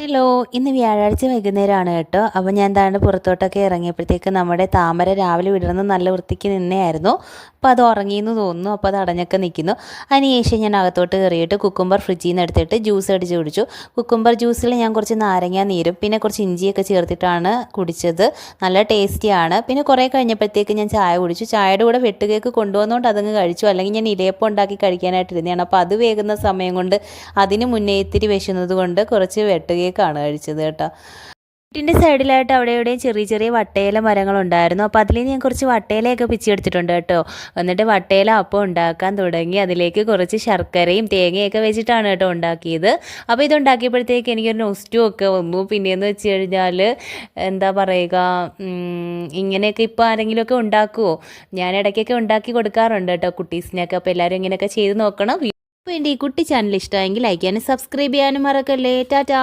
Hello ഇന്ന് വ്യാഴാഴ്ച വൈകുന്നേരമാണ് കേട്ടോ. അപ്പോൾ ഞാൻ എന്താണ് പുറത്തോട്ടൊക്കെ ഇറങ്ങിയപ്പോഴത്തേക്ക് നമ്മുടെ താമര രാവിലെ വിടർന്ന് നല്ല വൃത്തിക്ക് നിന്നെയായിരുന്നു. അപ്പോൾ അത് ഉറങ്ങിയെന്ന് തോന്നുന്നു. അപ്പോൾ അത് അടഞ്ഞൊക്കെ നിൽക്കുന്നു. അതിനുശേഷം ഞാൻ അകത്തോട്ട് കയറിയിട്ട് കുക്കുംബർ ഫ്രിഡ്ജിൽ നിന്ന് എടുത്തിട്ട് ജ്യൂസ് അടിച്ച് കുടിച്ചു. കുക്കുംബർ ജ്യൂസിൽ ഞാൻ കുറച്ച് നാരങ്ങ നീരും പിന്നെ കുറച്ച് ഇഞ്ചിയൊക്കെ ചേർത്തിട്ടാണ് കുടിച്ചത്. നല്ല ടേസ്റ്റിയാണ്. പിന്നെ കുറേ കഴിഞ്ഞപ്പോഴത്തേക്ക് ഞാൻ ചായ കുടിച്ചു. ചായയുടെ കൂടെ വെട്ടുകേക്ക് കൊണ്ടുവന്നുകൊണ്ട് അതങ്ങ് കഴിച്ചു. അല്ലെങ്കിൽ ഞാൻ ഇലയപ്പം ഉണ്ടാക്കി കഴിക്കാനായിട്ട് ഇരുന്നതാണ് അപ്പോൾ അത് വേകുന്ന സമയം കൊണ്ട് അതിന് മുന്നേ ഇത്തിരി വിശന്നത് കൊണ്ട് കുറച്ച് വെട്ടുകേക്കാണ് കഴിച്ചത് കേട്ടോ. വീട്ടിന്റെ സൈഡിലായിട്ട് അവിടെ ഇവിടെയും ചെറിയ ചെറിയ വട്ടയില മരങ്ങളുണ്ടായിരുന്നു. അപ്പോൾ അതിൽ ഞാൻ കുറച്ച് വട്ടയിലയൊക്കെ പിച്ചെടുത്തിട്ടുണ്ട് കേട്ടോ. എന്നിട്ട് വട്ടയില അപ്പം ഉണ്ടാക്കാൻ തുടങ്ങി. അതിലേക്ക് കുറച്ച് ശർക്കരയും തേങ്ങയൊക്കെ വെച്ചിട്ടാണ് കേട്ടോ ഉണ്ടാക്കിയത്. അപ്പോൾ ഇത് ഉണ്ടാക്കിയപ്പോഴത്തേക്ക് എനിക്കൊരു നൊസ്റ്റും ഒക്കെ വന്നു. പിന്നെയെന്ന് വെച്ച് കഴിഞ്ഞാൽ എന്താ പറയുക ഇങ്ങനെയൊക്കെ ഇപ്പോൾ ആരെങ്കിലുമൊക്കെ ഉണ്ടാക്കുമോ ഞാൻ ഇടയ്ക്കൊക്കെ ഉണ്ടാക്കി കൊടുക്കാറുണ്ട് കേട്ടോ കുട്ടീസിനൊക്കെ അപ്പോൾ എല്ലാവരും ഇങ്ങനെയൊക്കെ ചെയ്ത് നോക്കണം. അപ്പോൾ എന്റെ ഈ കുട്ടി ചാനൽ ഇഷ്ടമായെങ്കിൽ ലൈക്ക് ചെയ്യാനും സബ്സ്ക്രൈബ് ചെയ്യാനും മറക്കല്ലേ. ടാറ്റാ.